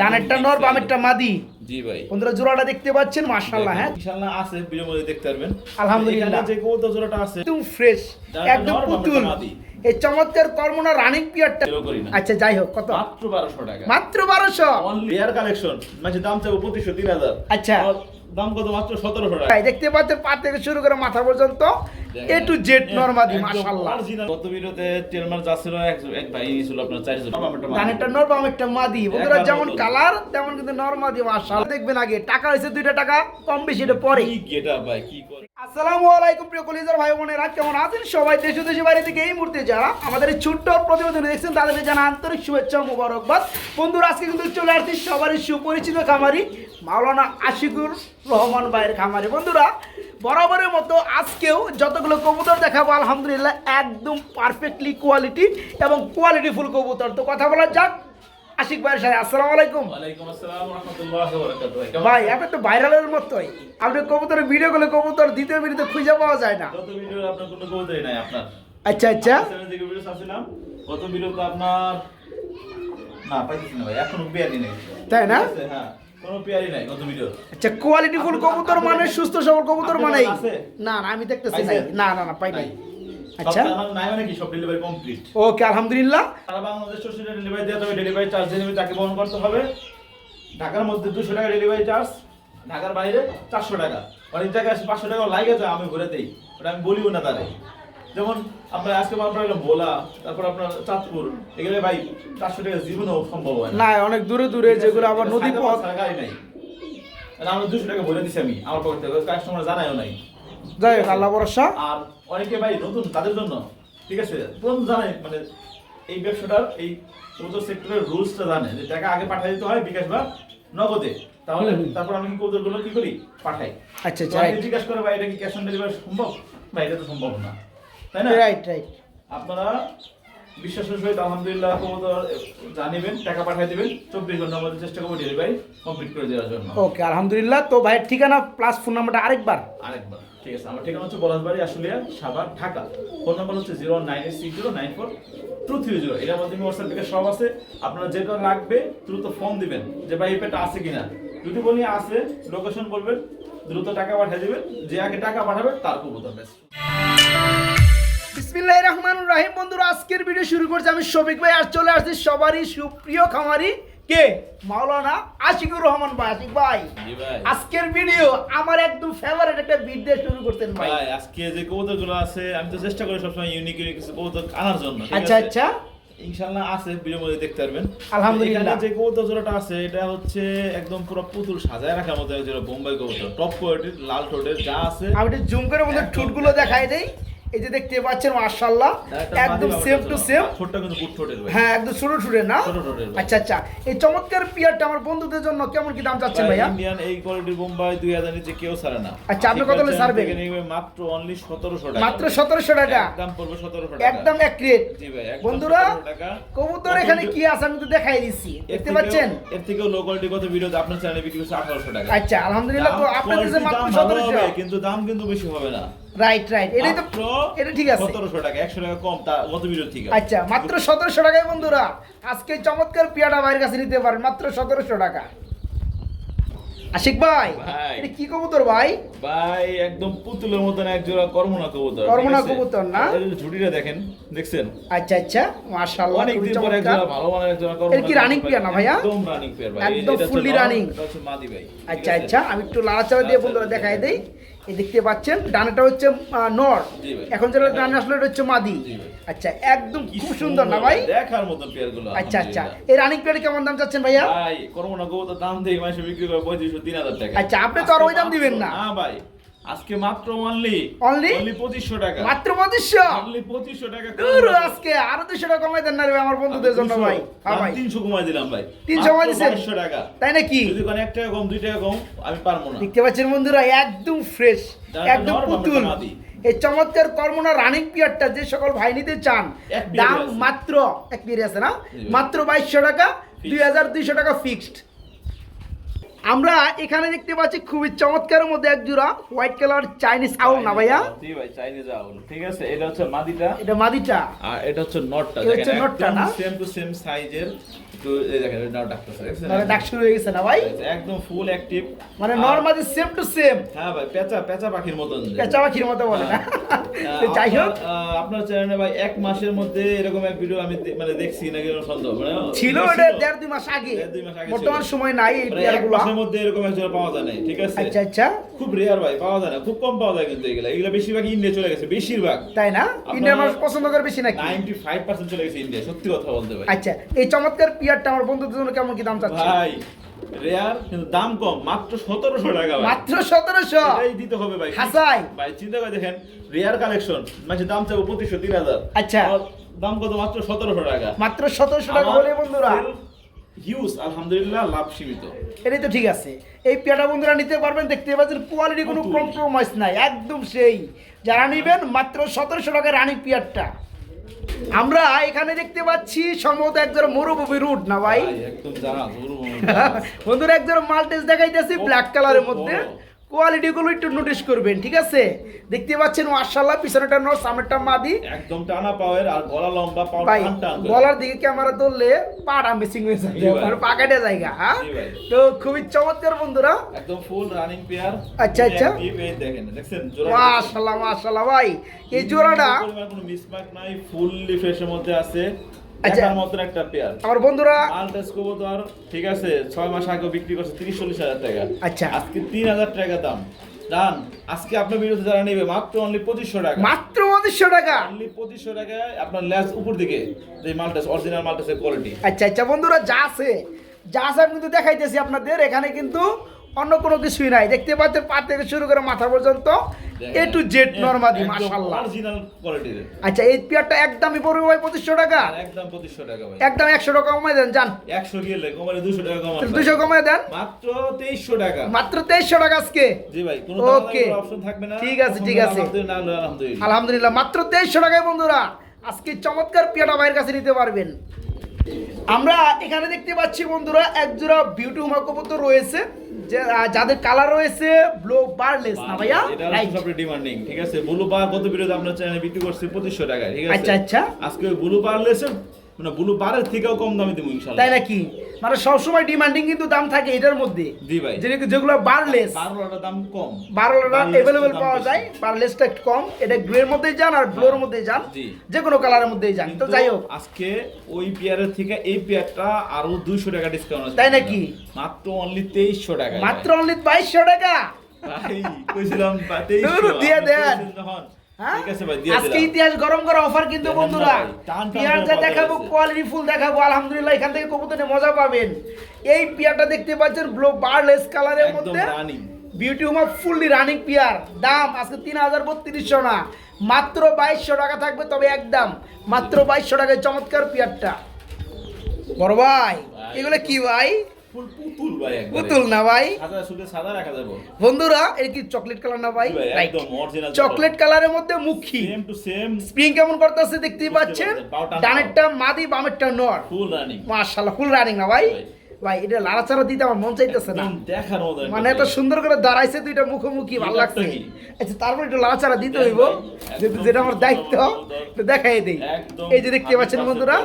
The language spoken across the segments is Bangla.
ডানেরটা নর বামেরটা মাদি। জি ভাই। বন্ধুরা জোড়াটা দেখতে পাচ্ছেন মাশাআল্লাহ হ্যাঁ? ইনশাআল্লাহ আছে ভিডিও মধ্যে দেখতে পারবেন। আলহামদুলিল্লাহ। যে কবুতর জোড়াটা আছে একদম ফ্রেশ একদম পুতুল। এই চমৎকার কর্মনা রানিং পিয়ারটা না। আচ্ছা যাই হোক কত? মাত্র 1200 টাকা। মাত্র বারোশো? অনলি এয়ার কালেকশন মানে দাম চাইব 2500 3000 আচ্ছা। দাম কত মাত্র? 1700 টাকা। দেখতে পাচ্ছেন পা থেকে শুরু করে মাথা পর্যন্ত এ টু জেড নরমাদি মাশাআল্লাহ। গত ভিডিওতে টেলমার যাচ্ছিল এক এক ভাই নিছিল আপনার 400 টাকা আমারটা মাত্র। একটা মাদি। বন্ধুরা যেমন কালার তেমন কিন্তু নরমাদি মাশাআল্লাহ। দেখবেন আগে টাকা হয়েছে দুইটা টাকা কম বেশি এটা পরে। কি গেটা ভাই কি করে আসসালামু আলাইকুম প্রিয় কলিজার ভাই বোনেরা, কেমন আছেন সবাই? দেশ দেশের বাইরে থেকে এই মুহূর্তে যারা আমাদের এই ছোট্ট প্রতিবেদন দেখছেন তাদেরকে জানা আন্তরিক শুভেচ্ছা ও মোবারকবাদ। বন্ধুরা, আজকে কিন্তু চলে আসছি সবারই সুপরিচিত খামারি, মাওলানা আশিকুর রহমান ভাইয়ের খামারি। বন্ধুরা, বরাবরের মতো আজকেও যতগুলো কবুতর দেখাবো, আলহামদুলিল্লাহ, একদম পারফেক্টলি কোয়ালিটি এবং কোয়ালিটি ফুল কবুতর। তো কথা বলা যাক আশিক ভাইয়ের সাথে। আসসালামু আলাইকুম। ভাই ভাই আপনি তো ভাইরালের মতোই। আপনি কবুতরের ভিডিও করলে কবুতর দ্বিতীয় ভিডিওতে খুঁজে পাওয়া যায় না। আচ্ছা আচ্ছা। সেভেন ভিডিও ছাড়ছিলাম আপনার না পাইতেছি না ভাই এখনও পেয়ারি নেই। তাই না? হ্যাঁ ভিডিও আচ্ছা কোয়ালিটি ফুল কবুতর মানে সুস্থ সবল কবুতর আছে? না না আমি দেখতেছি না না না পাই নাই। আচ্ছা। আমার নাই মানে কি? সব ডেলিভারি কমপ্লিট ওকে আলহামদুলিল্লাহ। সারা বাংলাদেশ সোশ্যাল ডেলিভারি দিতে হবে ডেলিভারি চার্জ ডেলিভারি তাকে বহন করতে হবে। ঢাকার মধ্যে দুশো টাকা ডেলিভারি চার্জ ঢাকার বাইরে চারশো টাকা। অনেক জায়গায় পাঁচশো টাকা লাগে যায় আমি ঘুরে দেই ওটা আমি বলিও না তারে। যেমন আমরা আজকে আপনার এলাম ভোলা তারপর আপনার চাঁদপুর এগুলো ভাই চারশো টাকা জীবনেও সম্ভব হয় না। অনেক দূরে দূরে যেগুলো আবার নদী পথ গাড়ি নাই। আমরা দুশো টাকা ভরে দিছি আমি আমার পকেট থেকে। কাস্টমার জানাইও নাই। যাই হোক আল্লাহ ভরসা। আর অনেকে ভাই নতুন তাদের জন্য। ঠিক আছে? প্রথম জানে মানে এই ব্যবসাটার এই কৌতুক সেক্টরের রুলসটা জানে যে টাকা আগে পাঠিয়ে দিতে হয় বিকাশ বা নগদে। তাহলে। তারপর আমি কি কবুতরগুলো কি করি? পাঠাই। আচ্ছা আচ্ছা জিজ্ঞাসা করে ভাই এটা কি ক্যাশ অন ডেলিভারি সম্ভব? ভাই এটা তো সম্ভব না। তাই না? রাইট রাইট আপনারা বিশ্বাসের সহিত আলহামদুলিল্লাহ জানিবেন টাকা পাঠিয়ে দিবেন। চব্বিশ ঘণ্টার মধ্যে চেষ্টা করব ডেলিভারি কমপ্লিট করে দেওয়ার জন্য। ওকে আলহামদুলিল্লাহ। তো ভাইয়ের ঠিকানা প্লাস ফোন নাম্বারটা আরেকবার? আরেকবার। ঠিক আছে আমার ঠিকানা হচ্ছে পলাশবাড়ি আসলিয়া সাভার ঢাকা। ফোন নাম্বার হচ্ছে zero nine eight six zero nine four two three zero এটার মধ্যে হোয়াটসঅ্যাপ থেকে সব আছে। আপনারা যেটা লাগবে দ্রুত ফোন দিবেন। যে ভাই এই পেটা আছে কিনা? যদি বলি আছে লোকেশন বলবেন দ্রুত টাকা পাঠিয়ে দেবেন। যে আগে টাকা পাঠাবে তার কবুতর বেস্ট বিসমিল্লাহ রহমান রাহিম। বন্ধুরা আজকের ভিডিও শুরু করছি আমি শফিক ভাই আর চলে আসছি সবারই সুপ্রিয় খামারি কে? মাওলানা আশিকুর রহমান ভাই। আশিক ভাই আজকের ভিডিও আমার একদম ফেভারিট একটা শুরু করতেন ভাই। আজকে যে আছে আমি তো চেষ্টা করি সবসময় ইউনিক ইউনিক কিছু কবুতর আনার জন্য আচ্ছা আচ্ছা। ইনশাআল্লাহ আছে ভিডিওর মধ্যে দেখতে পারবেন। আলহামদুলিল্লাহ। যে কবুতর জোড়াটা আছে এটা হচ্ছে একদম পুরো পুতুল সাজায় রাখার মতো যেটা বোম্বাই কবুতর। টপ কোয়ালিটির লাল ঠোঁটের যা আছে। আমি একটু জুম করে ঠুটগুলো দেখাই দেই। এই যে দেখতে পাচ্ছেন একটা একদম সেম টু সেম হ্যাঁ একদম ছোট ছোট না। আচ্ছা আচ্ছা এই চমৎকার পিয়ারটা আমার বন্ধুদের জন্য কেমন কি দাম চাচ্ছেন ভাইয়া? ইন্ডিয়ান এই কোয়ালিটির বোম্বাই দুই হাজার নিচে কেউ ছাড়ে না। আচ্ছা, আপনি কত নিবে মাত্র অনলি সতেরোশো টাকা। মাত্র সতেরোশো টাকা? একদম পড়বে সতেরোশো টাকা। একদম এক রেট বন্ধুরা কবুতর এখানে কি আছে আমি তো দেখাই দিচ্ছি। দেখতে পাচ্ছেন? এর থেকেও লো কোয়ালিটি কত ভিডিওতে আপনার চ্যানেলে বিক্রি করছে আঠারোশো টাকা। আচ্ছা আলহামদুলিল্লাহ তো দাম- আপনাদের মাত্র সতেরোশো কিন্তু দাম কিন্তু বেশি হবে না। রাইট রাইট এটাই তো এটা ঠিক আছে। 1700 টাকা 100 টাকা কম তা গত ভিডিও থেকে আচ্ছা মাত্র সতেরোশো টাকায় বন্ধুরা আজকে চমৎকার পিয়াটা ভাইয়ের কাছে নিতে পারেন মাত্র সতেরোশো টাকা। আশিক ভাই। এটা কি কবুতর ভাই? ভাই একদম পুতুলের মতন এক জোড়া কর্মনা কবুতর কর্মনা কবুতর না? ঝুটিটা দেখেন দেখছেন? আচ্ছা আচ্ছা মাশাআল্লাহ অনেক দিন পরে এক জোড়া ভালো মানের এক জোড়া এর কি pair না ভাইয়া? একদম রানিং পেয়ার ভাই একদম এটা। এটা মাদি ভাই আচ্ছা আচ্ছা আমি একটু লাড়াচাড়া দিয়ে বন্ধুরা দেখাই। দেই। এই দেখতে পাচ্ছেন ডানাটা হচ্ছে নর। এখন যেটা ডান আসলে এটা হচ্ছে মাদি। আচ্ছা একদম খুব সুন্দর না ভাই? দেখার মতো পেয়ারগুলো আচ্ছা আচ্ছা। এই রানিং পেয়ার কেমন দাম চাচ্ছেন ভাইয়া? ভাই করোনা গো দাম দেই মাসে বিক্রি করে 3500 3000 টাকা। আচ্ছা, আপনি তো আর ওই দাম দিবেন না। হ্যাঁ না ভাই। আজকে মাত্র অনলি Only? অনলি 2500 টাকা। মাত্র পঁচিশশো? অনলি 2500 টাকা দূর আজকে আরও দুশো টাকা কমাই দেন না রে আমার বন্ধুদের জন্য ভাই। হ্যাঁ ভাই। 300 কমাই দিলাম ভাই। 300 কমাই দিছেন? 2200 টাকা। তাই নাকি? যদি কোনো এক টাকা কম দুই টাকা কম আমি পারব না। দেখতে পাচ্ছেন বন্ধুরা একদম ফ্রেশ একদম পুতুল। এই চমৎকার কর্মনা রানিং পিয়ারটা যে সকল ভাই নিতে চান দাম মাত্র এক পিয়ারে আছে না? মাত্র বাইশশো টাকা দুই হাজার দুইশো টাকা ফিক্সড আমরা এখানে দেখতে পাচ্ছি খুবই চমৎকারের মধ্যে এক জোড়া হোয়াইট কালার চাইনিজ আউল না ভাইয়া? জি ভাই চাইনিজ আউল। ঠিক আছে এটা হচ্ছে মাদিটা। এটা মাদিটা। আর এটা হচ্ছে নটটা। এটা হচ্ছে নটটা, না? সেম টু সেম সাইজের একটু এই দেখেন মানে ডাক শুরু হয়ে গেছে না ভাই? একদম ফুল অ্যাক্টিভ মানে নর্মালি সেম টু সেম হ্যাঁ ভাই পেঁচা পেঁচা পাখির মতন পেঁচা পাখির মতো বলে না। যাই হোক। আপনার, চ্যানেলে ভাই এক মাসের মধ্যে এরকম এক ভিডিও আমি মানে দেখছি নাকি এরকম সন্দেহ? মানে ছিল। এটা দেড় দুই মাস আগে। দুই মাস আগে বর্তমান সময় নাই এই মানে পেয়ারগুলো মাসের মধ্যে এরকম একজন পাওয়া যায় না ঠিক আছে? আচ্ছা আচ্ছা। খুব রেয়ার ভাই পাওয়া যায় না। খুব কম পাওয়া যায় কিন্তু এগুলা। এগুলা বেশিরভাগ ইন্ডিয়া চলে গেছে বেশিরভাগ। তাই না? ইন্ডিয়ান মানুষ পছন্দ করে বেশি নাকি? নাইনটি ফাইভ পার্সেন্ট চলে গেছে ইন্ডিয়া সত্যি কথা বলতে ভাই। আচ্ছা এই চমৎকার আমার বন্ধুদের জন্য কেমন কি দাম চাচ্ছে ভাই রেয়ার কিন্তু দাম কম মাত্র সতেরোশো টাকা মাত্র সতেরোশো? এটাই দিতে হবে ভাই। হাসাই। ভাই চিন্তা করে দেখেন রেয়ার কালেকশন মানে দাম চাবো পঁচিশশো তিন হাজার। আচ্ছা। দাম কত? মাত্র সতেরোশো টাকা। মাত্র সতেরোশো টাকা হলে বন্ধুরা। হিউজ আলহামদুলিল্লাহ লাভ সীমিত। এটাই তো ঠিক আছে। এই পেয়ারটা বন্ধুরা নিতে পারবেন দেখতে পাচ্ছেন কোয়ালিটি কোনো। কম্প্রোমাইজ নাই একদম সেই। যারা নিবেন মাত্র সতেরোশো টাকা রানী পিয়ারটা। আমরা এখানে দেখতে পাচ্ছি সম্ভবত একজন মরুভূমি রুট না ভাই? বন্ধুরা একজন মাল্টেস দেখাইতেছি ব্ল্যাক কালারের মধ্যে। বড়। কোয়ালিটি গুলো একটু নোটিস করবেন ঠিক আছে দেখতে পাচ্ছেন মার্শাল্লাহ পিছনেটা নর সামনেটা মাদি একদম টানা পাওয়ার আর গলা লম্বা পাও ভাই। গলার দিকে ক্যামেরা ধরলে পাড়া মিসিং হয়ে যায় ভাই। মানে পাকাটে জায়গা হ্যাঁ তো খুবই চমৎকার বন্ধুরা একদম ফুল রানিং পেয়ার আচ্ছা, আচ্ছা। দেখেন দেখছেন জোড়া মাশাল্লাহ মাশাল্লাহ ভাই এই জোড়াটা কোনো মিসমার্ক নাই ফুললি ফ্রেশের মধ্যে আছে আচ্ছা। দেখার মতন একটা পেয়ার আমার বন্ধুরা মালটেস কবুতর ঠিক আছে ছয় মাস আগে বিক্রি করছে তিরিশ চল্লিশ হাজার টাকা। আচ্ছা। আজকে তিন হাজার টাকা দাম। ডান আজকে আপনার বিরুদ্ধে যারা নেবে মাত্র অনলি পঁচিশশো টাকা। মাত্র পঁচিশশো টাকা? অনলি পঁচিশশো টাকায় আপনার ল্যাস উপর দিকে যে মালটেস অরিজিনাল মালটেসের কোয়ালিটি আচ্ছা আচ্ছা বন্ধুরা যা আছে যা আছে আমি কিন্তু দেখাইতেছি আপনাদের। এখানে কিন্তু অন্য কোনো কিছুই নাই। দেখতে পাচ্ছেন পা থেকে শুরু করে মাথা পর্যন্ত এ টু জেড নর্মাদি অরিজিনাল কোয়ালিটির আচ্ছা এই পেয়ারটা একদমই পড়বে ভাই পঁচিশশো টাকা? একদম পঁচিশশো টাকা ভাই। একদম একশো টাকা কমাই দেন একশো গেলে কমালে দুশো টাকা কমান দুশো কমাই দেন। মাত্র তেইশশো টাকা। মাত্র তেইশশো টাকা আজকে। জি ভাই কোনো Okay. অপশন থাকবে না। ঠিক আছে, ঠিক আছে। আলহামদুলিল্লাহ আলহামদুলিল্লাহ। মাত্র তেইশশো টাকায় বন্ধুরা আজকে চমৎকার পেয়াটা ভাইয়ের কাছে নিতে পারবেন। আমরা এখানে দেখতে পাচ্ছি বন্ধুরা এক জোড়া বিউটি হুমা কবুতর রয়েছে। যাদের কালার রয়েছে ব্লু বারলেস না ভাইয়া? এটা রাইট হচ্ছে ডিমান্ডিং ঠিক আছে? ব্লু বার কত বিরোধ আপনার চ্যানেলে বিক্রি করছি 2500 টাকা ঠিক আছে? আচ্ছা, আচ্ছা। আজকে ব্লু বার লেসে মানে ব্লু বারের থেকেও কম দামে দিব ইনশাল্লাহ তাই নাকি? মানে সবসময় ডিমান্ডিং কিন্তু দাম থাকে এটার মধ্যে। জি ভাই। যেগুলো যেগুলো বারলেস বারোটার দাম কম। Barless অ্যাভেলেবেল পাওয়া যায় বারলেসটা একটু কম। এটা গ্রের মধ্যেই যান আর ব্লোর মধ্যেই যান। যে কোনো কালারের মধ্যেই যান। তো যাই হোক। আজকে ওই পেয়ারের থেকে এই পেয়ারটা আরও দুইশো টাকা ডিসকাউন্ট আছে। তাই নাকি? মাত্র অনলি তেইশশো টাকা মাত্র অনলি বাইশশো টাকা? ভাই কইছিলাম 2300 ধুর, দিয়ে দেন। হ্যাঁ? আজকে ইতিহাস গরম করা অফার কিন্তু বন্ধুরা। ভাই, টান টান পিয়ার করে যা দেখাবো কোয়ালিটি ফুল দেখাবো আলহামদুলিল্লাহ এখান থেকে কবুতর মজা পাবেন। এই পিয়ারটা দেখতে পাচ্ছেন ব্লু বারলেস কালারের মধ্যে। বিউটি হুমা ফুললি রানিং পিয়ার দাম আজকে তিন হাজার বত্রিশশো না। মাত্র বাইশশো টাকা থাকবে তবে একদম মাত্র বাইশশো টাকায় চমৎকার পিয়ারটা বড় ভাই। এগুলো কি ভাই? পুতুল না ভাই। বন্ধুরা এটা কি চকলেট কালার না ভাই? চকলেট কালারের মধ্যে মুখী। স্প্রিং কেমন করতেছে দেখতেই পাচ্ছেন? ডানেরটা মাদি বামেরটা নর। রানিং ফুল রানিং না ভাই? ভাই। এটা লাড়াচাড়া দিতে আমার মন চাইতেছে না। মানে এত সুন্দর করে দাঁড়াইছে দুইটা মুখোমুখি ভালো লাগছে? আচ্ছা তারপর একটু লাড়াচাড়া দিতে হইব। যেটা আমার দায়িত্ব দেখাই দেই। এই যে দেখতে পাচ্ছেন বন্ধুরা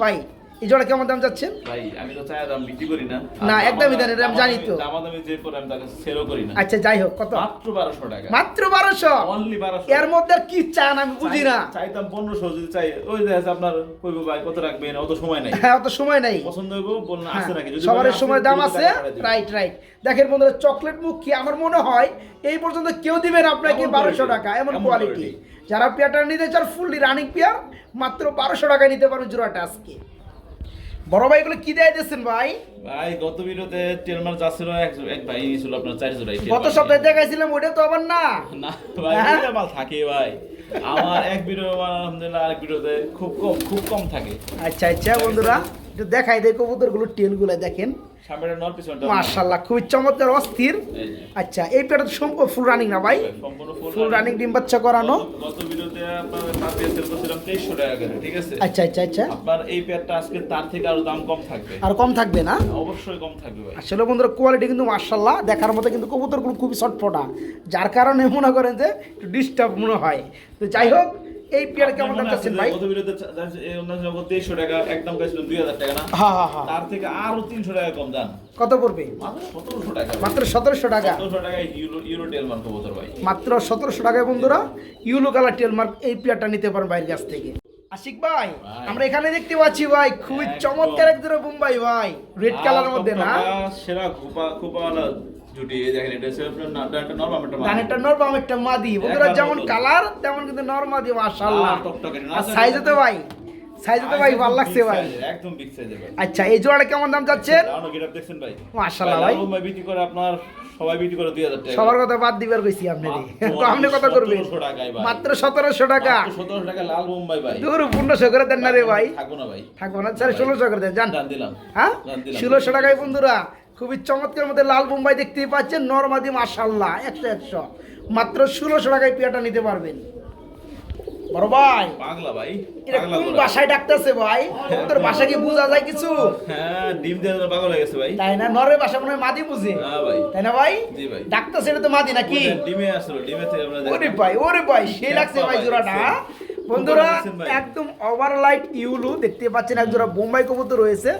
ভাই এই জোড়া কেমন দাম যাচ্ছেন ভাই আমি তো চাই দাম বিক্রি করি না। না, একদমই দেন, আমি জানি তো। দামাদামি যে করে আমি তাকে সেলও করি না। আচ্ছা যাই হোক কত? মাত্র বারোশো টাকা। মাত্র বারোশো? অনলি বারোশো। এর মধ্যে কি চান আমি বুঝি না। চাইতাম পনেরোশো যদি চাই ওই যে আপনার কইবো ভাই কত রাখবেন? অত সময় নাই। হ্যাঁ অত সময় নাই। পছন্দ হইব বলুন হ্যাঁ, আছে নাকি যদি সবার সময় দাম আছে। রাইট রাইট দেখেন বন্ধুরা চকলেট মুখ কি আমার মনে হয় এই পর্যন্ত কেউ দিবেন আপনাকে এমন বারোশো quality, টাকা এমন কোয়ালিটি যারা পেয়ারটা নিতে চান ফুললি রানিং পেয়ার মাত্র বারোশো টাকায় নিতে পারবেন জোড়াটা আজকে। বড় ভাই গুলো কি দেয় দিয়েছেন ভাই? ভাই গত ভিডিওতে টেলমার যাচ্ছিল এক এক ভাই নিয়েছিল আপনার চার জোড়াই গত সপ্তাহে দেখাইছিলাম ওটা তো আবার না। না ভাই হ্যাঁ? এটা মাল থাকে ভাই। আমার এক ভিডিও আলহামদুলিল্লাহ আরেক ভিডিওতে খুব কম খুব কম থাকে। আচ্ছা আচ্ছা বন্ধুরা। একটু দেখাই দেয় কবুতরগুলো টেলগুলো দেখেন। মার্শাল্লাহ খুবই চমৎকার অস্থির। আচ্ছা এই তো সম্পূর্ণ ফুল রানিং না ভাই? ফুল রানিং ডিম বাচ্চা করানো। আচ্ছা আচ্ছা আচ্ছা। আপনার এই পেয়ারটা আজকে তার থেকে আরও দাম কম থাকবে। আর কম থাকবে না? অবশ্যই কম থাকবে ভাই। আসলে বন্ধুরা কোয়ালিটি কিন্তু মার্শাল্লাহ দেখার মতো কিন্তু কবুতরগুলো খুবই ছটফটা। যার কারণে মনে করেন যে একটু ডিস্টার্ব মনে হয়। তো যাই হোক এই কেমন দাম চাচ্ছেন ভাই? গত ভিডিওতে চা- চা- এই অন্যান্য জগৎ 2300 টাকা একদম গেছিল 2000 টাকা না? হ্যাঁ হ্যাঁ হ্যাঁ। তার থেকে আরও 300 টাকা কম দাম। কত পড়বে? মাত্র 1700 টাকা। মাত্র সতেরোশো টাকা। 1700 টাকায় ইউরো ইউরো টেল কবুতর ভাই। মাত্র সতেরোশো টাকায় বন্ধুরা। ইউলো কালার টেলমার্ক এই পেয়ারটা নিতে পারেন বাইরের কাছ থেকে। আশিক ভাই। আমরা এখানে দেখতে পাচ্ছি ভাই খুবই চমৎকার এক বোম্বাই ভাই। রেড কালারের মধ্যে না? সেরা খোপা খোপাওয়ালা জুটি দেখেন এটা হচ্ছে আপনার একটা নরমাল একটা মাল। ডানেরটা নরমাম একটা মাদি। বন্ধুরা যেমন কালার তেমন কিন্তু নরমাদি মাশাআল্লাহ। টকটকে, না সাইজে তো ভাই সাইজে তো ভাই ভালো লাগছে ভাই। একদম বিগ সাইজের ভাই। আচ্ছা এই জোড়াটা কেমন দাম যাচ্ছেন দারুণ গেটআপ দেখছেন ভাই? মাশাআল্লাহ ভাই লালু বিক্রি করে আপনার সবাই বিক্রি করে 2000 টাকা। সবার কথা বাদ দিবার কইছি আপনি তো আপনি কত করবেন? 1700। মাত্র সতেরোশো টাকা। মাত্র 1700 টাকা লাল মুম্বাই ভাই। দূর পনেরোশো করে দেন না রে ভাই। থাকব না ভাই। থাকব না স্যার ষোলোশো করে দেন জান দিলাম। হ্যাঁ? টাকায় বন্ধুরা খুবই চমৎকার মধ্যে লাল বোম্বাই দেখতেই পাচ্ছেন নর্মাদি মাশাল্লাহ একশো একশো। মাত্র ষোলোশো টাকায় পেয়াটা নিতে পারবেন। বড় ভাই পাগলা ভাই এটা কোন বাসায় ডাকতেছে ভাই? তোর বাসা কি বোঝা যায় কিছু? হ্যাঁ ডিম দিয়ে পাগল হয়ে গেছে ভাই। তাই না? নরের বাসা মনে মাদি বুঝে। হ্যাঁ ভাই। তাই না ভাই? জি ভাই। ডাকতেছে এটা তো মাদি নাকি? ডিমে আসলো ডিমে থেকে আমরা ওরে ভাই ওরে ভাই সেই লাগছে ভাই জোড়াটা? বন্ধুরা? একদম ওভারলাইট ইউলু দেখতে পাচ্ছেন এক জোড়া বোম্বাই কবুতর রয়েছে।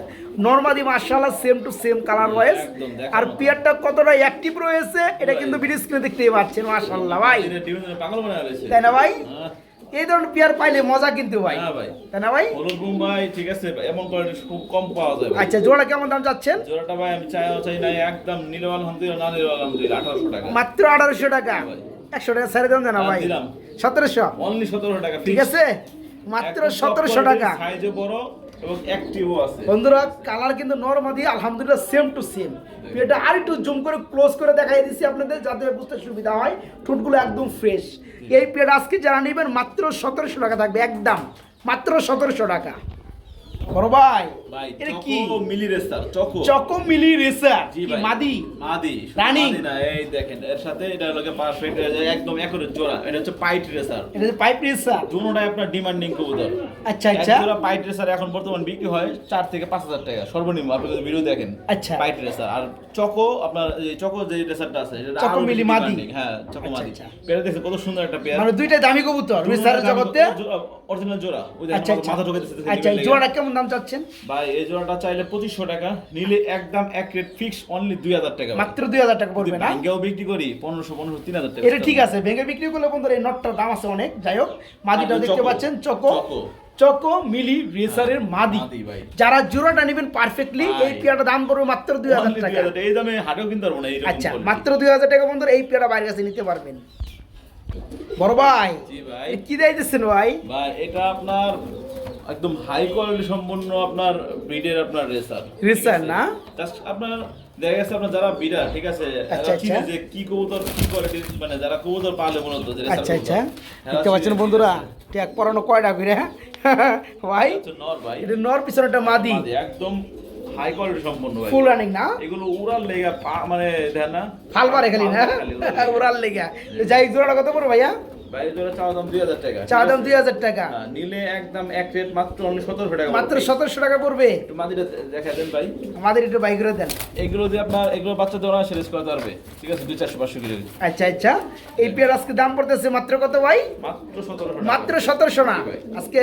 নর্মাদি মার্শাল্লাহ সেম টু সেম কালার দেখার আর। পিয়ারটা কতটা অ্যাক্টিভ রয়েছে এটা কিন্তু ভিডিও স্ক্রিনে দেখতেই পাচ্ছেন মার্শাল্লাহ ভাই। তাই না ভাই? হ্যাঁ, এই ধরনের পিয়ার পাইলে মজা কিন্তু ভাই। হ্যাঁ ভাই। তাই না ভাই? হলুদ মুম্বাই ঠিক আছে এমন কোয়ালিটি খুব কম পাওয়া যায় আচ্ছা জোড়া কেমন দাম যাচ্ছেন জোড়াটা ভাই আমি চাই চাই নাই একদম নিলেও আলহামদুলিল্লাহ না নিলেও আলহামদুলিল্লাহ আঠারোশো টাকা। মাত্র আঠারোশো টাকা। ভাই। একশো টাকা ছেড়ে দেন না ভাই। দিলাম। সতেরোশো। অনলি সতেরোশো টাকা ঠিক আছে? মাত্র সতেরোশো টাকা। সাইজে বড় এবং অ্যাক্টিভও আছে। বন্ধুরা কালার কিন্তু নরমাদি আলহামদুলিল্লাহ সেম টু সেম এটা আর একটু জুম করে ক্লোজ করে দেখাই দিচ্ছি আপনাদের যাতে বুঝতে সুবিধা হয়। ঠোঁটগুলো একদম ফ্রেশ এই পেড আজকে যারা নেবেন মাত্র সতেরোশো টাকা থাকবে একদম। মাত্র সতেরোশো টাকা। বড় ভাই। ভাই এটা কি? মিলি রেস্টার চকো। চকো মিলি রেসার। জি ভাই মাদি? মাদি। রানী? না এই দেখেন এর সাথে এটা হলো পারফেক্ট একদম একরে জোড়া। এটা হচ্ছে পাইট রেসার এটা যে পাইপ রেসার দুটোটাই আপনার ডিমান্ডিং কবুতর। আচ্ছা আচ্ছা। জোড়া পাইট রেসার এখন বর্তমান বিক্রি হয় চার থেকে পাঁচ হাজার টাকা। সর্বনিম্ন আপনি যদি ভিডিও দেখেন আচ্ছা। পাইট রেসার আর চকো আপনার চকো যে রেসারটা আছে এটা চকো মিলি মাদি। হ্যাঁ চকো আচ্ছা, মাদি। পেয়ারা দেখছেন কত সুন্দর একটা পেয়ার। মানে দুইটাই দামি কবুতর রেসারের জগতে। অরিজিনাল জোড়া। আচ্ছা মাথা ঢোকে আচ্ছা জোড়াটা কেমন দাম চাচ্ছেন? ভাই এই জোড়াটা চাইলে পঁচিশশো টাকা নিলে একদম এক রেট ফিক্স অনলি দুই হাজার টাকা মাত্র দুই হাজার টাকা পড়বে না? ভাঙ্গেও বিক্রি করি পনেরোশো পনেরোশো তিন হাজার টাকা এটা ঠিক আছে ভেঙে বিক্রি করলে বন্ধুরা এই নটটার দাম আছে অনেক। যাই হোক মাদিটা দেখতে পাচ্ছেন চকো। চকো। মিলি রেসারের মাদি। মাদি। যারা জোড়াটা নেবেন পারফেক্টলি এই পেয়ারটা দাম পড়বে মাত্র দুই হাজার টাকা। এই দামে হাটেও কিনতে পারব না আচ্ছা মাত্র দুই হাজার টাকা বন্ধুরা এই পেয়ারটা বাইরের কাছে নিতে পারবেন। বড় ভাই জি ভাই। কি দিতেছেন ভাই? ভাই এটা আপনার একদম হাই কোয়ালিটি সম্পন্ন আপনার ব্রিডের আপনার রেসার Racer না? জাস্ট আপনার দেখা গেছে আপনার যারা বিডার ঠিক আছে? আচ্ছা, চিনে আচ্ছা। যে কি কবুতর কি কোয়ালিটি মানে যারা কবুতর পালে মূলত আচ্ছা আচ্ছা। এরা দেখতে পাচ্ছেন বন্ধুরা ট্যাগ পরানো কয়টা হ্যাঁ? ভাই এটা হচ্ছে নর ভাই। এটা নর পিছনে একটা মাদি। একদম হাই কোয়ালিটি সম্পন্ন ভাই। ফুল রানিং না? এগুলো উড়ার লেগা মানে দেখ না? ফাল পারে খালি না লেগা। উড়াল লেগে। যাই জোড়াটা কত পড়ো ভাইয়া? বাইরে জোড়া চাওয়া দাম দুই হাজার টাকা। চা দাম আছে? দুই হাজার টাকা। হ্যাঁ, নিলে একদম এক রেট মাত্র অনলি সতেরোশো টাকা মাত্র পড়বে। সতেরোশো টাকা পড়বে। একটু মাদিটা দেখা দেন ভাই। আমাদের একটু বাই করে দেন। এগুলো দিয়ে আপনার এগুলো বাচ্চা দৌড়া সেরেস করতে পারবে। ঠিক আছে? দুই চারশো পাঁচশো কিলো আচ্ছা আচ্ছা। এই পেয়ার আজকে দাম পড়তেছে মাত্র কত ভাই? মাত্র সতেরোশো মাত্র সতেরোশো না। আজকে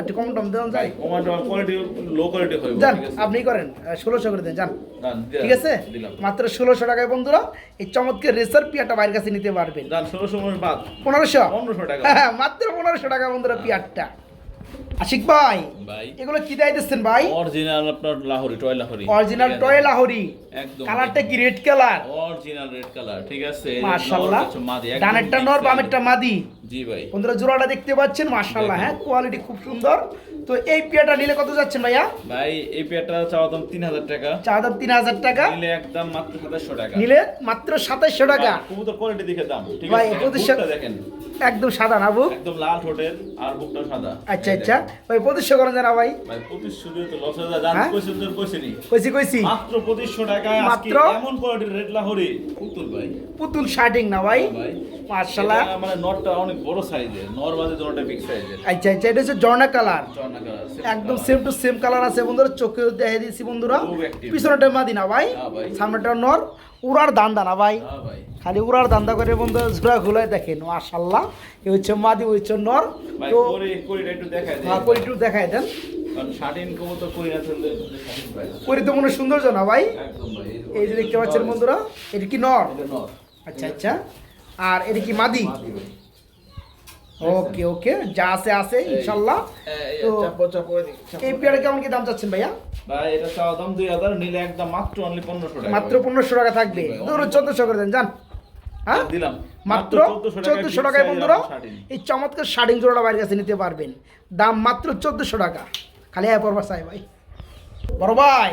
একটু কম টম দেন যাই। কোমাটো কোয়ালিটি লো কোয়ালিটি হবে যান আপনি করেন। ষোলোশো করে দেন যান। ঠিক আছে? মাত্র ষোলোশো টাকায় বন্ধুরা এই চমৎকার রেসার পিয়ারটা বাইরের কাছে নিতে পারবেন। ষোলোশো বাদ। পনেরোশো পনেরোশো? টাকা। হ্যাঁ মাত্র পনেরোশো টাকা বন্ধুরা পিয়ারটা। আশিক ভাই ভাই। এগুলো কি দেয় দিচ্ছেন ভাই? অরিজিনাল আপনার Lahori toy Lahori. Original toy Lahori. একদম। কালারটা কি red colour original red colour ঠিক আছে? মাশাআল্লাহ। ডানেরটা নর বামেরটা মাদি। জি ভাই। বন্ধুরা জোড়াটা দেখতে পাচ্ছেন? মাশাআল্লাহ হ্যাঁ কোয়ালিটি খুব সুন্দর। তো এই পেয়ারটা নিলে কত যাচ্ছেন ভাইয়া? ভাই এই পেয়ারটা চাওয়া দাম তিন হাজার টাকা। চা দাম তিন হাজার টাকা। নিলে একদম মাত্র সাতাশশো টাকা। নিলে মাত্র সাতাশশো টাকা। ভাই, কবুতর কোয়ালিটি দেখে দাম ঠিক আছে? বুকটা দেখেন। একদম সাদা না বুক? একদম লাল ঠোঁটের আর বুকটা সাদা। আচ্ছা আচ্ছা। ভাই পঁচিশশো করেন জানা ভাই। ভাই পঁচিশশো দিয়ে তো লস হয়ে যায়। জান হ্যাঁ? কইছেন তো কইছেনি কইছি কইছি। মাত্র পঁচিশশো টাকায় আজকে মাত্র? এমন কোয়ালিটির রেড লাহোরি। পুতুল ভাই। পুতুল শার্টিং না ভাই? এটা মানে নটটা অনেক বড় সাইজের নর বাদে দুটোটা বিগ সাইজের আচ্ছা আচ্ছা এটা হচ্ছে জর্না কালার। চর্না কালার একদম সেম টু সেম কালার আছে বন্ধুরা। চোখে দেখে দিয়েছি বন্ধুরা। পিছনেটা মাদি না ভাই। সামনেটা নর। উড়ার দান না ভাই? হ্যাঁ খালি উড়ার দান্দা করে বন্ধু জোড়া ঘুলাই দেখেন মাশাল্লাহ এ হচ্ছে মাদি ওই হচ্ছে নর। তো করি একটু হ্যাঁ দেখাই দেন। কারণ করি তো মনে সুন্দর না। ভাই। এই যে দেখতে পাচ্ছেন বন্ধুরা এটা কি নর? আচ্ছা আচ্ছা। আর এটা কি মাদি। ওকে ওকে যা আছে আছে ইনশাল্লাহ। তো। এই পেয়ারে কেমন কি দাম চাচ্ছেন ভাইয়া? ভাই এটা চাওয়া দাম দুই হাজার নিলে একদম মাত্র অনলি পনেরোশো টাকা মাত্র পনেরোশো টাকা থাকবে। ভাই, ধরুন চোদ্দশো করে দেন যান। হ্যাঁ? দিলাম। মাত্র 1400 চোদ্দশো টাকায় বন্ধুরা এই চমৎকার শার্টিং জোড়াটা বাইরের কাছে নিতে পারবেন। দাম মাত্র চোদ্দশো টাকা। খালি হ্যাঁ পরবার চাই ভাই। বড় ভাই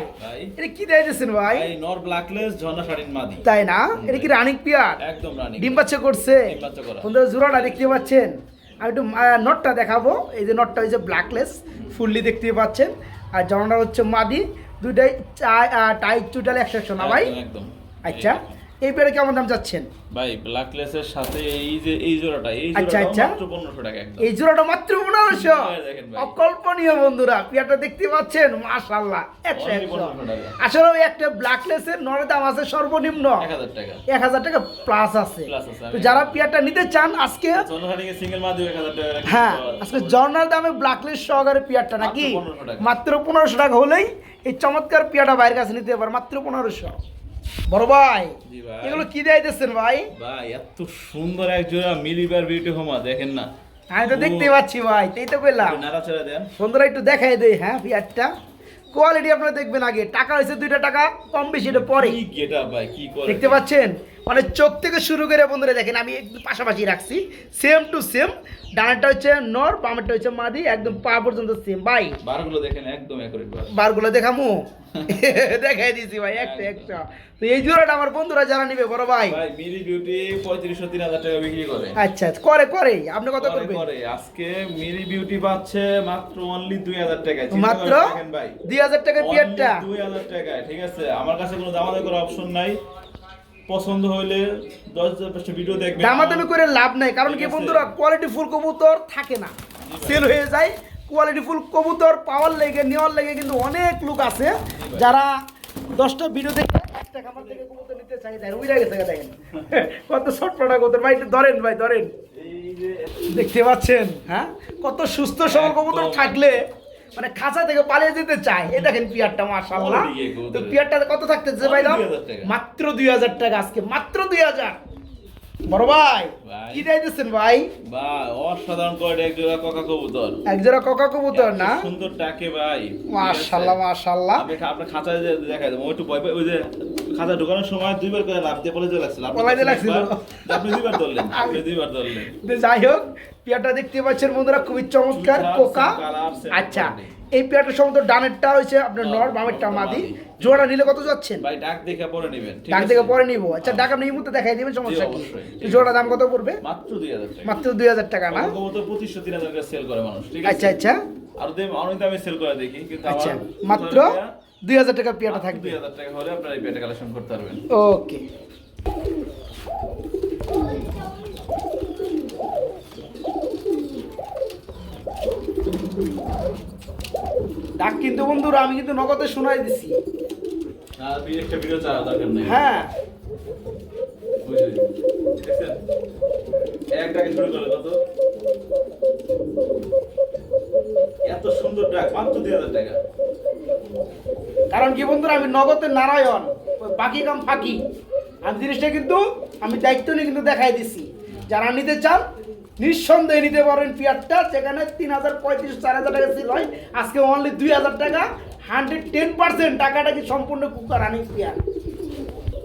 এটা কি দেয় দিচ্ছেন ভাই নর ব্ল্যাকলেস ঝর্ণা শাড়ির মাদি। তাই না? এটা কি রানিং পিয়ার একদম রানি ডিম বাচ্চা করছে? ডিম বাচ্চা করা। বন্ধুরা জোড়াটা দেখতে পাচ্ছেন? আমি একটু নটটা দেখাবো। এই যে নটটা হচ্ছে ব্ল্যাকলেস ফুললি দেখতে পাচ্ছেন। আর জনটা হচ্ছে মাদি দুইটাই টাই চুটাল একশো একশো না ভাই? আচ্ছা। এই পেয়ারে কেমন দাম চাচ্ছেন? ভাই ব্ল্যাকলেসের সাথে এই যে এই জোড়াটা এই আচ্ছা, জোড়াটা আচ্ছা। মাত্র পনেরোশো টাকা একদম। এই জোড়াটা মাত্র পনেরোশো। এই দেখেন ভাই। অকল্পনীয় বন্ধুরা পিয়াটা দেখতে পাচ্ছেন? মাশাল্লাহ একশো 1500 আসলে ওই একটা ব্ল্যাকলেসের নরের দাম আছে সর্বনিম্ন। এক হাজার টাকা। এক হাজার টাকা প্লাস আছে। তো যারা পিয়াটা নিতে চান আজকে ঝর্ণা শাড়ি সিঙ্গেল মাদি এক হাজার টাকা হ্যাঁ আজকে জর্নার দামে ব্ল্যাকলেস সহকারে পিয়ারটা নাকি? মাত্র 1500 টাকা। পনেরোশো টাকা হলেই এই চমৎকার পিয়াটা বাইরের কাছে নিতে পারে মাত্র পনেরোশো। বড় ভাই এগুলো কি দেয় ভাই? ভাই এত সুন্দর এক জোড়া মিলিবার বিউটি হোমা দেখেন না। আমি তো দেখতে পাচ্ছি ভাই তাই তো কইলাম। সুন্দর নাড়াচাড়া দেন। বন্ধুরা একটু দেখাই দেই হ্যাঁ পিয়ারটা কোয়ালিটি আপনারা দেখবেন আগে টাকা হয়েছে দুইটা টাকা কম বেশি এটা পরে। কি গেটা ভাই কি দেখতে পাচ্ছেন? মানে চোখ থেকে শুরু করে বন্ধুরা দেখেন আমি একটু পাশাপাশি রাখছি। সেম টু সেম ডানারটা হচ্ছে নর বামেরটা হচ্ছে মাদি একদম পা পর্যন্ত সেম ভাই বারগুলো দেখেন একদম একরে বারগুলো দেখামু? দেখাই দিছি ভাই একটা একটা। তো এই জোড়াটা আমার বন্ধুরা যারা নিবে বড় ভাই। ভাই মিলি বিউটি পঁয়ত্রিশশো তিন হাজার টাকা বিক্রি করে। আচ্ছা করে করে। আপনি কত করে করবেন? করে। আজকে মিলি বিউটি পাচ্ছে মাত্র অনলি দুই হাজার টাকায়। মাত্র ভাই। দুই হাজার টাকা পিয়ারটা? দুই হাজার টাকায় ঠিক আছে? আমার কাছে কোনো দামাদামি করার অপশন নাই। পছন্দ হইলে দশ পাঁচটা ভিডিও দেখবেন। দামাদামি করে লাভ নাই কারণ কি বন্ধুরা কোয়ালিটি ফুল কবুতর থাকে না। সেল হয়ে যায় কোয়ালিটি ফুল কবুতর পাওয়ার লেগে নেওয়ার লেগে কিন্তু অনেক লোক আছে যারা দশটা ভিডিও দেখে একটা খামার থেকে কবুতর নিতে চাই দেয় উইরা গেছে দেখেন। কত শর্টপটা কবুতর। ভাই একটু ধরেন ভাই ধরেন। দেখতে পাচ্ছেন হ্যাঁ? কত সুস্থ সবল কবুতর থাকলে মানে খাঁচা থেকে পালিয়ে যেতে চায়। এ দেখেন পিয়ারটা মার্শাল্লাহ তো পিয়ারটা কত থাকতেছে ভাই দাম মাত্র দুই হাজার টাকা আজকে মাত্র দুই হাজার। বড় ভাই ভাই। কি দিতেছেন ভাই? বা অসাধারণ করে এক জোড়া ককা কবুতর। এক জোড়া কোকা কবুতর না? সুন্দর ডাকে ভাই। মাশাআল্লাহ মাশাআল্লাহ আপনি আপনার খাঁচায় যে দেখাই দেবো একটু ভয় ওই যে খাঁচা ঢোকানোর সময় দুইবার করে লাভ দিয়ে লাগছিল। আপনি পলাইতে লাগছিল। আপনি দুইবার ধরলেন আপনি দুইবার ধরলেন। যাই হোক পিয়ারটা দেখতে পাচ্ছেন বন্ধুরা খুবই চমৎকার কোকা আচ্ছা। এই পিয়ারটার সমস্ত ডানেরটা হচ্ছে আপনার নর বামেরটা মাদি। জোড়া নিলে কত যাচ্ছেন? ভাই ডাক দেখে পরে নেবেন ডাক দেখে পরে নিবো। আচ্ছা ডাক আপনি এই মুহূর্তে দেখাই দিবেন সমস্যা কি? জোড়া দাম কত পড়বে? মাত্র দুই হাজার টাকা। মাত্র দুই হাজার টাকা না? পঁচিশশো তিন হাজার টাকা সেল করে মানুষ ঠিক আছে? আচ্ছা আচ্ছা। আর দেব অনেক দামে সেল করে দেখি কিন্তু আচ্ছা মাত্র দুই হাজার টাকা পিয়াটা থাকবে। দুই হাজার টাকা হলে আপনারা এই পেটে কালেকশন করতে পারবেন। ওকে। ডাক কিন্তু বন্ধুরা আমি কিন্তু নগদে শোনাই দিছি। হ্যাঁ ওই যে, দেখছেন? এক ডাকে শুরু করলে কত? এত সুন্দর ডাক মাত্র দুই হাজার টাকা। কারণ কি বন্ধুরা আমি নগদের নারায়ণ বাকি কাম ফাঁকি। আমি জিনিসটা কিন্তু আমি দায়িত্ব নিয়ে কিন্তু দেখাই দিছি। যারা নিতে চান নিঃসন্দেহে নিতে পারেন পিয়ারটা যেখানে তিন হাজার পঁয়ত্রিশ চার হাজার টাকা ছিল হয়। আজকে অনলি দুই হাজার টাকা হান্ড্রেড টেন পার্সেন্ট টাকাটা কি সম্পূর্ণ কুকার রানিং পিয়ার?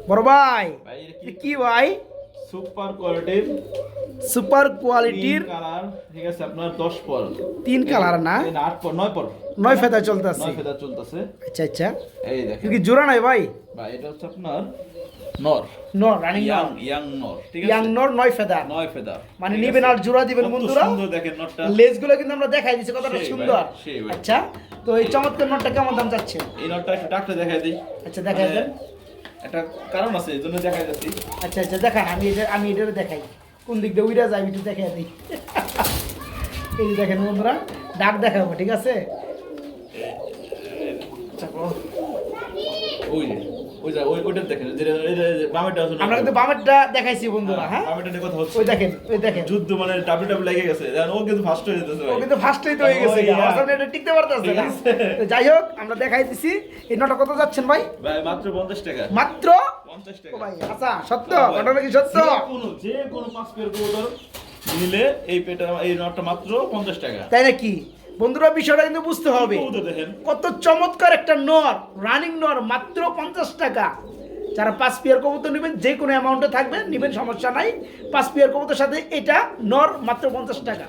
বড় ভাই কি? ভাই? সুপার কোয়ালিটির সুপার কোয়ালিটির কালার ঠিক আছে আপনার দশ পর তিন কালার না? এই আট পর নয় পর নয় ফেদা চলতেছে। নয় ফেদার চলতেছে। আচ্ছা আচ্ছা। এই দেখেন। কি জোড়া নাই ভাই? ভাই এটা হচ্ছে আপনার নর। নর রানিং ইয়াং ইয়াং নর ঠিক ইয়াং নর নয় ফেদা নয় ফেদার মানে নিবেন আর জোড়া দিবেন বন্ধুরা। সুন্দর দেখেন নটটা লেজগুলো কিন্তু আমরা দেখাই দিচ্ছি কতটা সুন্দর। আচ্ছা তো এই চমৎকার নটটা কেমন দাম যাচ্ছে এই নটটা একটু ডাক্তার দেখাই দিই। আচ্ছা দেখাই মানে দেন। একটা কারণ আছে এই জন্য দেখাই যাচ্ছি আচ্ছা আচ্ছা দেখান আমি এটা আমি এটা দেখাই। কোন দিক দিয়ে উইরা যাই একটু দেখাই দিই। এই যে দেখেন বন্ধুরা ডাক দেখাবো ঠিক আছে। ওই ওই যে ওই ওইটা দেখেন যে এই যে- এই যে বামেরটা আমরা কিন্তু বামেরটা দেখাইছি বন্ধুরা হ্যাঁ বামেরটা নিয়ে কথা হচ্ছে। ওই দেখেন ওই দেখেন। যুদ্ধ মানে ডাব্লিউ ডাব্লিউ লেগে গেছে ও কিন্তু ফার্স্ট হয়ে যেতেছে ও কিন্তু ফার্স্টেই তো হয়ে গেছে আমার হ্যাঁ। সামনে এটা টিকতে পারতেছে না। যাই হোক আমরা দেখাই দিছি এই নটা কত যাচ্ছেন ভাই? ভাই মাত্র পঞ্চাশ টাকা। মাত্র? টাকা। ভাই আচ্ছা সত্য ঘটনা কি সত্য? যে কোনো যে কোনো পাঁচ পেয়ার নিলে এই পেটা এই নটটা মাত্র পঞ্চাশ টাকা। তাই নাকি? বন্ধুরা বিষয়টা কিন্তু বুঝতে হবে। কত চমৎকার একটা নর রানিং নর মাত্র পঞ্চাশ টাকা। যারা পাঁচ পিয়ার কবুতর নেবেন যে কোনো অ্যামাউন্টে থাকবে নেবেন সমস্যা নাই। পাঁচ পিয়ার কবুতর সাথে এটা নর মাত্র পঞ্চাশ টাকা।